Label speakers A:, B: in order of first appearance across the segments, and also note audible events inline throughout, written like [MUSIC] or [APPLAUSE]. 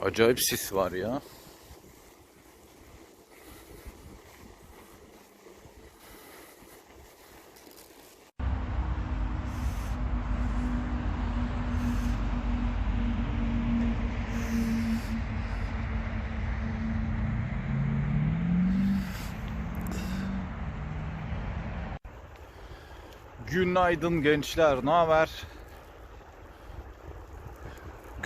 A: Acayip sis var ya. Günaydın gençler, ne haber?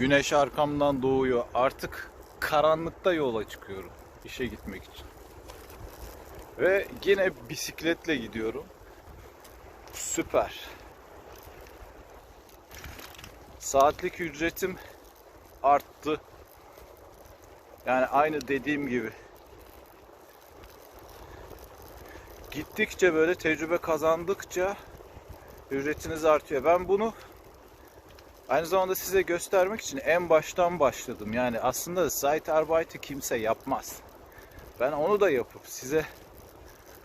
A: Güneş arkamdan doğuyor. Artık karanlıkta yola çıkıyorum işe gitmek için. Ve yine bisikletle gidiyorum. Süper. Saatlik ücretim arttı. Yani aynı dediğim gibi. Gittikçe böyle tecrübe kazandıkça ücretiniz artıyor. Ben bunu aynı zamanda size göstermek için en baştan başladım. Yani aslında Zeitarbeit'i kimse yapmaz. Ben onu da yapıp size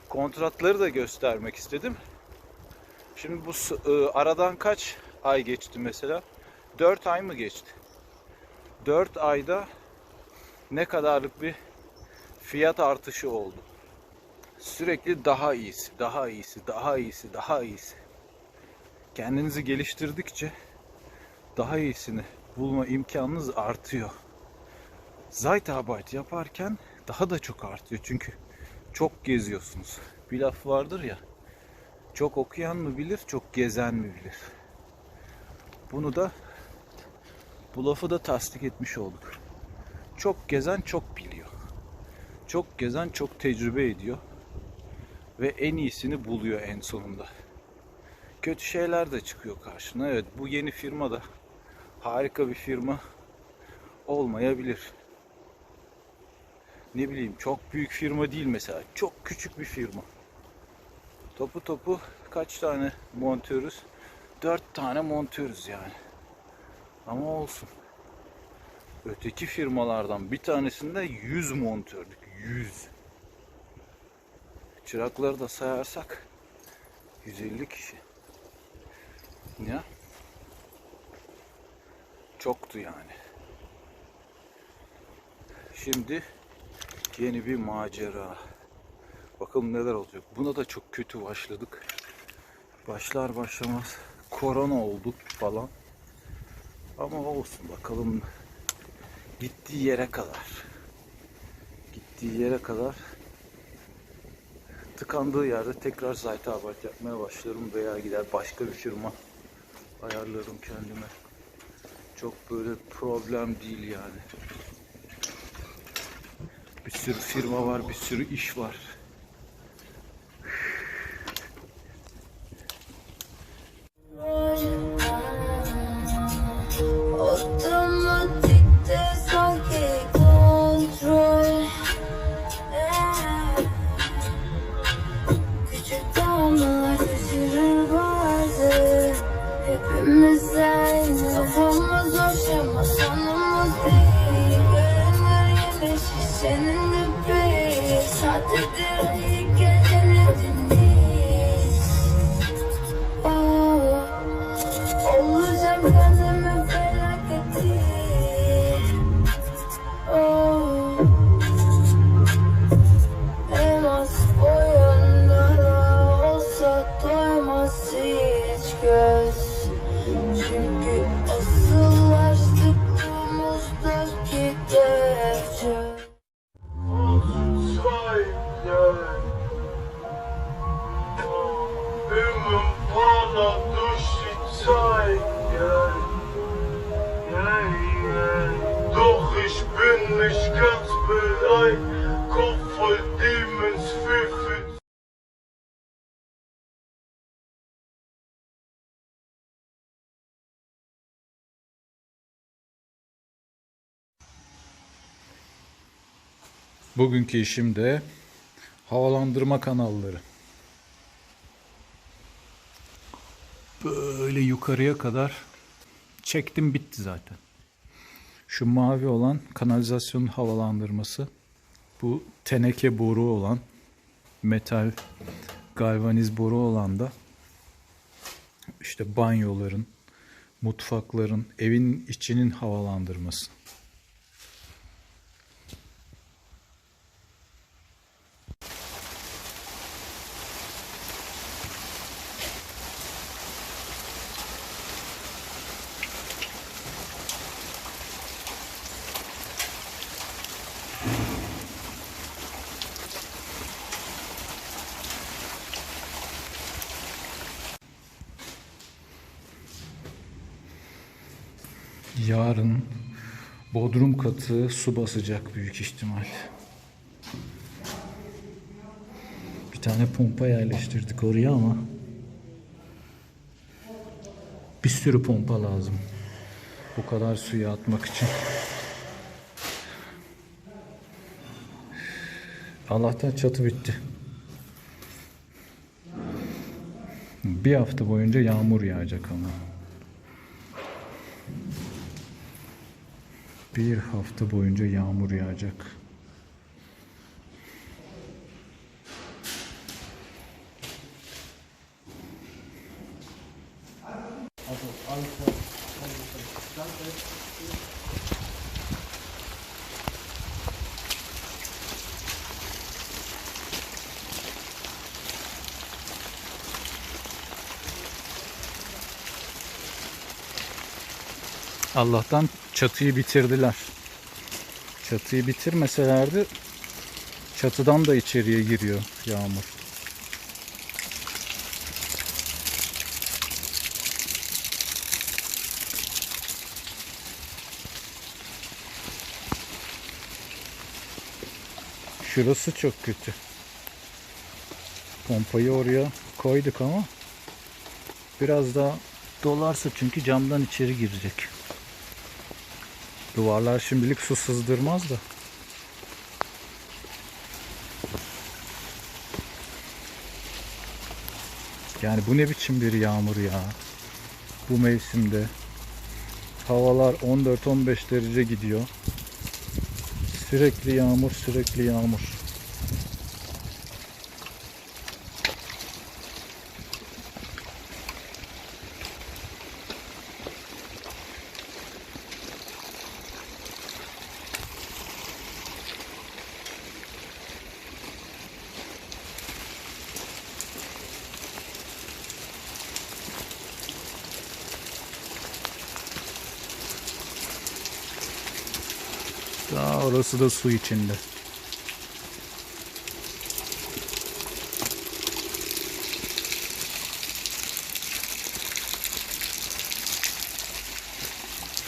A: kontratları da göstermek istedim. Şimdi bu ı, aradan kaç ay geçti mesela? 4 ay mı geçti? 4 ayda ne kadarlık bir fiyat artışı oldu? Sürekli daha iyisi, daha iyisi, daha iyisi, daha iyisi. Kendinizi geliştirdikçe daha iyisini bulma imkanınız artıyor. Zeitarbeit yaparken daha da çok artıyor çünkü çok geziyorsunuz. Bir laf vardır ya, çok okuyan mı bilir, çok gezen mi bilir. Bunu da bu lafı da tasdik etmiş olduk. Çok gezen çok biliyor. Çok gezen çok tecrübe ediyor ve en iyisini buluyor en sonunda. Kötü şeyler de çıkıyor karşına. Evet bu yeni firma da harika bir firma olmayabilir. Ne bileyim çok büyük firma değil mesela. Çok küçük bir firma. Topu topu kaç tane montörüz? Dört tane montörüz yani. Ama olsun. Öteki firmalardan bir tanesinde 100 montördük. 100. Çırakları da sayarsak 150 kişi. Ya. Çoktu yani. Şimdi yeni bir macera. Bakalım neler olacak. Buna da çok kötü başladık. Başlar başlamaz korona oldu falan. Ama olsun bakalım gittiği yere kadar. Gittiği yere kadar tıkandığı yerde tekrar Zeitarbeit yapmaya başlarım veya gider başka bir firma ayarlarım kendime. Çok böyle problem değil yani. Bir sürü firma var, bir sürü iş var.
B: Sonumuz değil Görünür yine
A: Bugünkü işim de havalandırma kanalları. Böyle yukarıya kadar çektim bitti zaten. Şu mavi olan kanalizasyon havalandırması. Bu teneke boru olan metal galvaniz boru olan da işte banyoların, mutfakların, evin içinin havalandırması. Yarın bodrum katı su basacak büyük ihtimal. Bir tane pompa yerleştirdik oraya ama bir sürü pompa lazım. Bu kadar suyu atmak için. Allah'tan çatı bitti. Bir hafta boyunca yağmur yağacak ama. Bir hafta boyunca yağmur yağacak. Allah'tan çatıyı bitirdiler. Çatıyı bitirmeselerdi çatıdan da içeriye giriyor yağmur. Şurası çok kötü. Pompayı oraya koyduk ama biraz daha dolarsa çünkü camdan içeri girecek. Duvarlar şimdilik su sızdırmaz da. Yani bu ne biçim bir yağmur ya. Bu mevsimde. Havalar 14-15 derece gidiyor. Sürekli yağmur, sürekli yağmur. Daha orası da su içinde.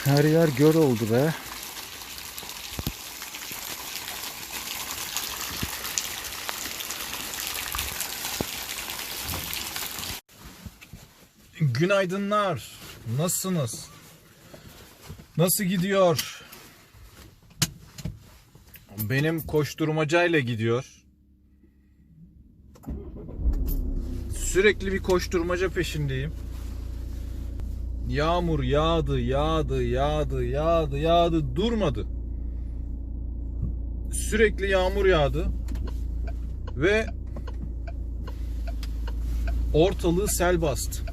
A: Her yer göl oldu be. Günaydınlar. Nasılsınız? Nasıl gidiyor? Benim koşturmacayla gidiyor. Sürekli bir koşturmaca peşindeyim. Yağmur yağdı, yağdı, yağdı, yağdı, yağdı, durmadı. Sürekli yağmur yağdı. Ve ortalığı sel bastı.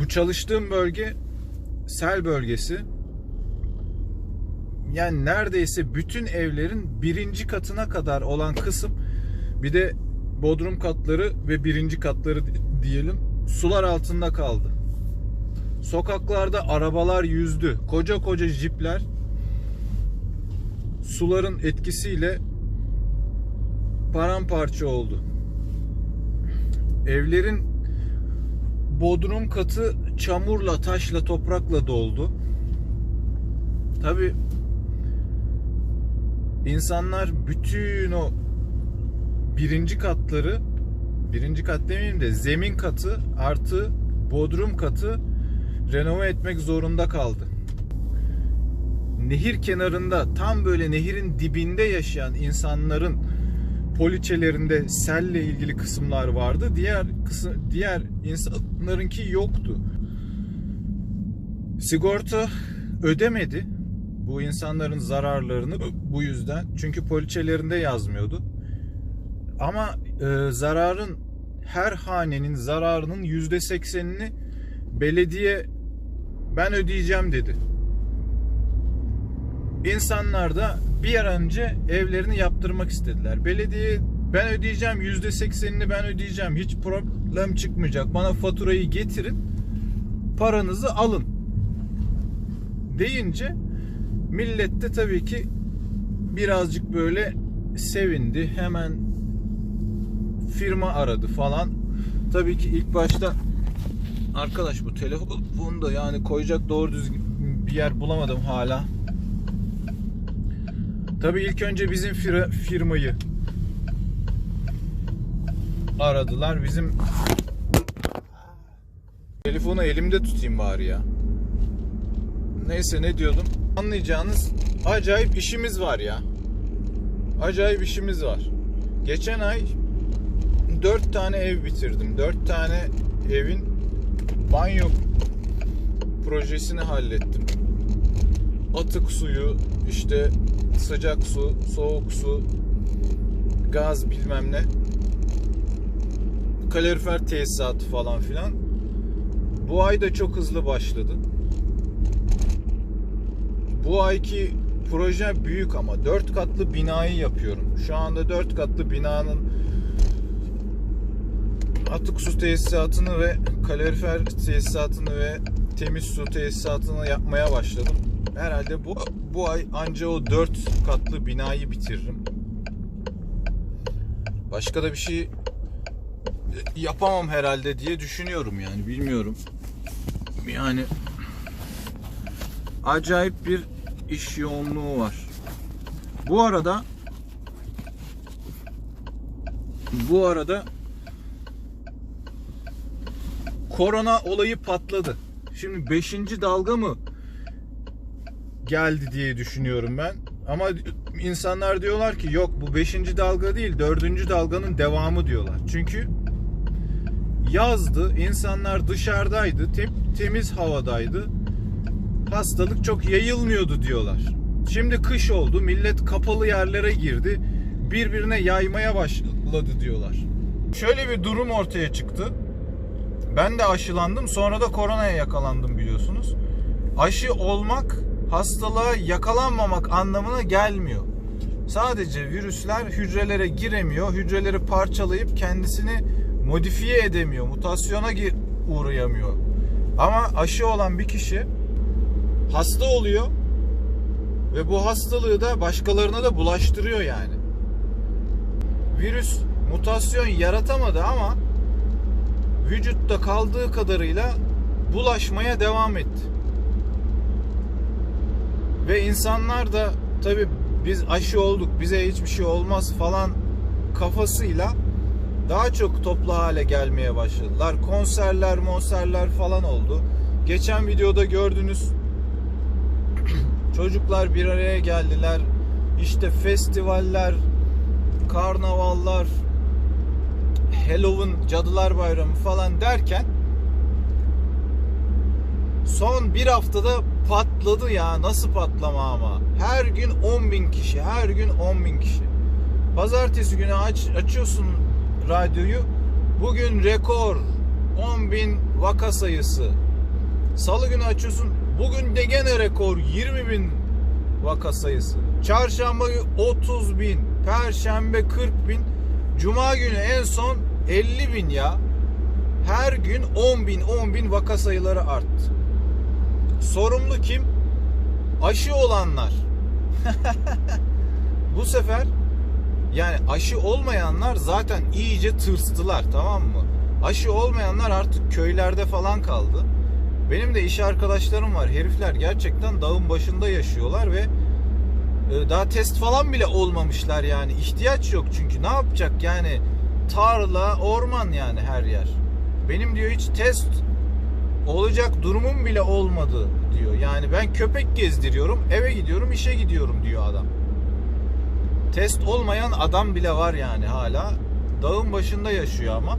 A: Bu çalıştığım bölge sel bölgesi yani neredeyse bütün evlerin birinci katına kadar olan kısım bir de bodrum katları ve birinci katları diyelim sular altında kaldı. Sokaklarda arabalar yüzdü. Koca koca jipler suların etkisiyle paramparça oldu. Evlerin bodrum katı çamurla, taşla, toprakla doldu. Tabi insanlar bütün o birinci katları birinci kat demeyeyim de zemin katı artı bodrum katı renove etmek zorunda kaldı. Nehir kenarında tam böyle nehirin dibinde yaşayan insanların poliçelerinde selle ilgili kısımlar vardı. Diğer kısım, diğer insanlarınki yoktu. Sigorta ödemedi bu insanların zararlarını bu yüzden. Çünkü poliçelerinde yazmıyordu. Ama e, zararın her hanenin zararının yüzde seksenini belediye ben ödeyeceğim dedi. İnsanlar da bir an önce evlerini yaptırmak istediler. Belediye ben ödeyeceğim yüzde seksenini ben ödeyeceğim hiç problem çıkmayacak bana faturayı getirin paranızı alın deyince millet de tabii ki birazcık böyle sevindi hemen firma aradı falan tabii ki ilk başta arkadaş bu telefonu da yani koyacak doğru düzgün bir yer bulamadım hala. Tabii ilk önce bizim fir- firmayı aradılar. Bizim telefonu elimde tutayım bari ya. Neyse ne diyordum? Anlayacağınız acayip işimiz var ya. Acayip işimiz var. Geçen ay 4 tane ev bitirdim. 4 tane evin banyo projesini hallettim. Atık suyu, işte sıcak su, soğuk su, gaz bilmem ne. Kalorifer tesisatı falan filan. Bu ay da çok hızlı başladı. Bu ayki proje büyük ama 4 katlı binayı yapıyorum. Şu anda 4 katlı binanın atık su tesisatını ve kalorifer tesisatını ve temiz su tesisatını yapmaya başladım. Herhalde bu bu ay anca o 4 katlı binayı bitiririm. Başka da bir şey yapamam herhalde diye düşünüyorum yani bilmiyorum. Yani acayip bir iş yoğunluğu var. Bu arada bu arada korona olayı patladı. Şimdi 5. dalga mı geldi diye düşünüyorum ben. Ama insanlar diyorlar ki yok bu 5. dalga değil 4. dalganın devamı diyorlar. Çünkü yazdı, insanlar dışarıdaydı, tem- temiz havadaydı. Hastalık çok yayılmıyordu diyorlar. Şimdi kış oldu, millet kapalı yerlere girdi, birbirine yaymaya başladı diyorlar. Şöyle bir durum ortaya çıktı. Ben de aşılandım, sonra da koronaya yakalandım biliyorsunuz. Aşı olmak hastalığa yakalanmamak anlamına gelmiyor. Sadece virüsler hücrelere giremiyor, hücreleri parçalayıp kendisini modifiye edemiyor, mutasyona uğrayamıyor. Ama aşı olan bir kişi hasta oluyor ve bu hastalığı da başkalarına da bulaştırıyor yani. Virüs mutasyon yaratamadı ama vücutta kaldığı kadarıyla bulaşmaya devam etti. Ve insanlar da tabi biz aşı olduk bize hiçbir şey olmaz falan kafasıyla daha çok toplu hale gelmeye başladılar. Konserler, monserler falan oldu. Geçen videoda gördünüz çocuklar bir araya geldiler. İşte festivaller, karnavallar, Halloween, Cadılar Bayramı falan derken son bir haftada patladı ya. Nasıl patlama ama. Her gün 10 bin kişi, her gün 10 bin kişi. Pazartesi günü aç, açıyorsun radyoyu. Bugün rekor 10 bin vaka sayısı. Salı günü açıyorsun. Bugün de gene rekor 20 bin vaka sayısı. Çarşamba günü 30 bin. Perşembe 40 bin. Cuma günü en son 50 bin ya. Her gün 10 bin 10 bin vaka sayıları arttı. Sorumlu kim? Aşı olanlar. [LAUGHS] Bu sefer yani aşı olmayanlar zaten iyice tırstılar tamam mı? Aşı olmayanlar artık köylerde falan kaldı. Benim de iş arkadaşlarım var. Herifler gerçekten dağın başında yaşıyorlar ve e, daha test falan bile olmamışlar yani. ihtiyaç yok çünkü ne yapacak yani tarla, orman yani her yer. Benim diyor hiç test olacak durumum bile olmadı diyor. Yani ben köpek gezdiriyorum, eve gidiyorum, işe gidiyorum diyor adam. Test olmayan adam bile var yani hala. Dağın başında yaşıyor ama.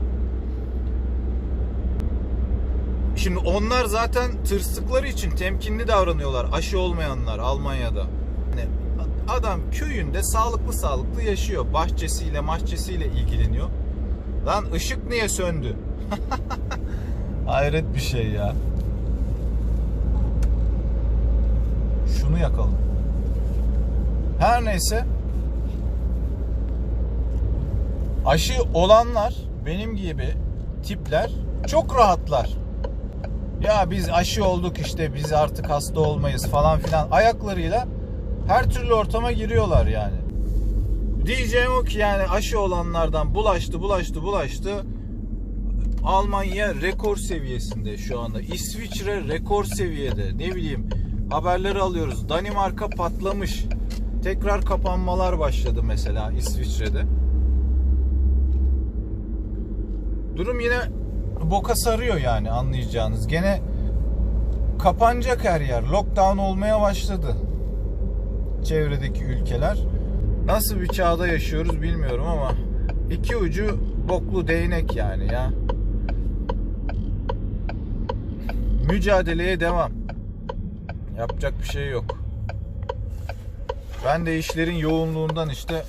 A: Şimdi onlar zaten tırstıkları için temkinli davranıyorlar. Aşı olmayanlar Almanya'da. Yani adam köyünde sağlıklı sağlıklı yaşıyor. Bahçesiyle mahçesiyle ilgileniyor. Lan ışık niye söndü? [LAUGHS] Hayret bir şey ya. Şunu yakalım. Her neyse. Aşı olanlar benim gibi tipler çok rahatlar. Ya biz aşı olduk işte biz artık hasta olmayız falan filan ayaklarıyla her türlü ortama giriyorlar yani. Diyeceğim o ki yani aşı olanlardan bulaştı bulaştı bulaştı Almanya rekor seviyesinde şu anda. İsviçre rekor seviyede. Ne bileyim haberleri alıyoruz. Danimarka patlamış. Tekrar kapanmalar başladı mesela İsviçre'de. Durum yine boka sarıyor yani anlayacağınız. Gene kapanacak her yer. Lockdown olmaya başladı. Çevredeki ülkeler. Nasıl bir çağda yaşıyoruz bilmiyorum ama iki ucu boklu değnek yani ya. Mücadeleye devam. Yapacak bir şey yok. Ben de işlerin yoğunluğundan işte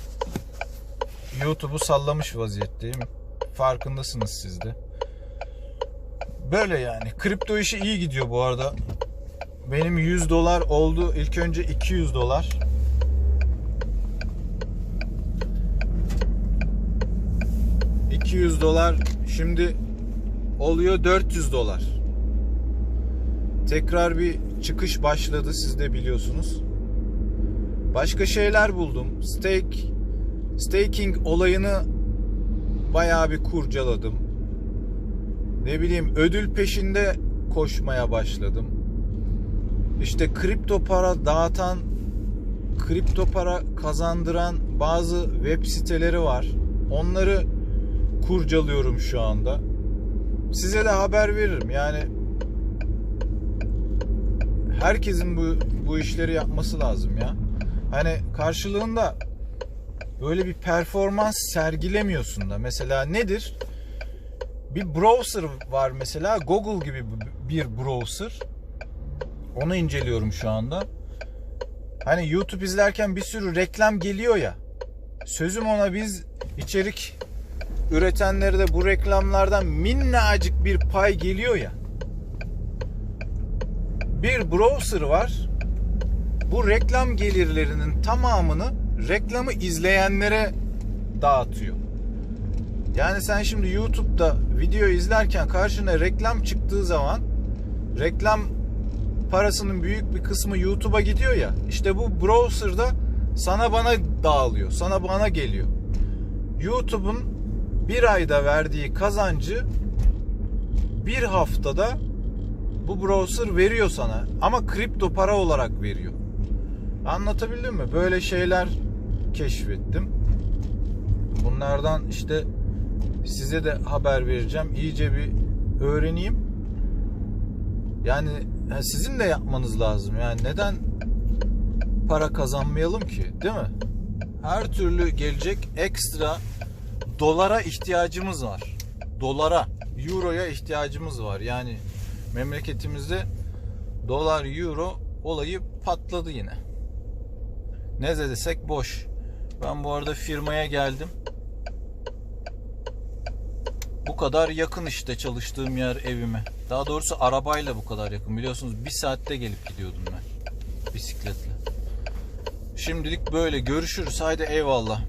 A: YouTube'u sallamış vaziyetteyim. Farkındasınız siz de. Böyle yani. Kripto işi iyi gidiyor bu arada. Benim 100 dolar oldu. İlk önce 200 dolar. ...200 dolar... ...şimdi... ...oluyor 400 dolar. Tekrar bir çıkış başladı siz de biliyorsunuz. Başka şeyler buldum. Stake... ...staking olayını... ...bayağı bir kurcaladım. Ne bileyim ödül peşinde koşmaya başladım. İşte kripto para dağıtan, kripto para kazandıran bazı web siteleri var. Onları kurcalıyorum şu anda. Size de haber veririm. Yani herkesin bu bu işleri yapması lazım ya. Hani karşılığında böyle bir performans sergilemiyorsun da. Mesela nedir? Bir browser var mesela Google gibi bir browser. Onu inceliyorum şu anda. Hani YouTube izlerken bir sürü reklam geliyor ya. Sözüm ona biz içerik üretenlere de bu reklamlardan minnacık bir pay geliyor ya. Bir browser var. Bu reklam gelirlerinin tamamını reklamı izleyenlere dağıtıyor. Yani sen şimdi YouTube'da video izlerken karşına reklam çıktığı zaman reklam parasının büyük bir kısmı YouTube'a gidiyor ya. İşte bu browser'da sana bana dağılıyor. Sana bana geliyor. YouTube'un bir ayda verdiği kazancı bir haftada bu browser veriyor sana. Ama kripto para olarak veriyor. Anlatabildim mi? Böyle şeyler keşfettim. Bunlardan işte size de haber vereceğim. İyice bir öğreneyim. Yani sizin de yapmanız lazım. Yani neden para kazanmayalım ki? Değil mi? Her türlü gelecek ekstra dolara ihtiyacımız var. Dolara, euroya ihtiyacımız var. Yani memleketimizde dolar, euro olayı patladı yine. Ne desek boş. Ben bu arada firmaya geldim. Bu kadar yakın işte çalıştığım yer evime. Daha doğrusu arabayla bu kadar yakın. Biliyorsunuz bir saatte gelip gidiyordum ben. Bisikletle. Şimdilik böyle. Görüşürüz. Haydi eyvallah.